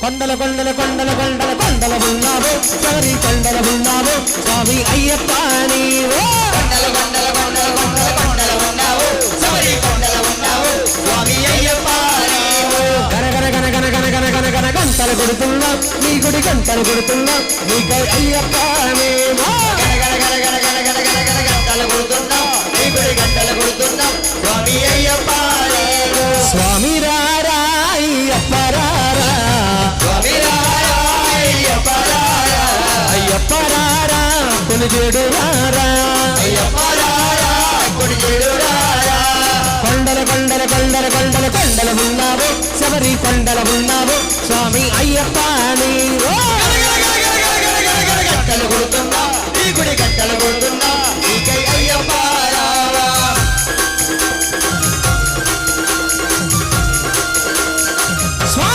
కొండల కొండల కొండల కొండల కొండల ఉన్నావో సారీ కొండల ఉన్నావో స్వామి అయ్యప్ప నీవే కొండల కొండల కొండల కొండల కొండల ఉన్నావో సారీ కొండల ఉన్నావో స్వామి అయ్యప్ప గంటలు కొడుతున్నా నీ గుడి గంటలు కొడుతున్నా నీకై అయ్యప్ప నీ గుడి స్వామి అయ్యప్ప స్వామి కొనుగేడు రారా కొండల కొండల కొండల కొండల కొండల ఉన్నావు శబరి కొండల ఉన్నావు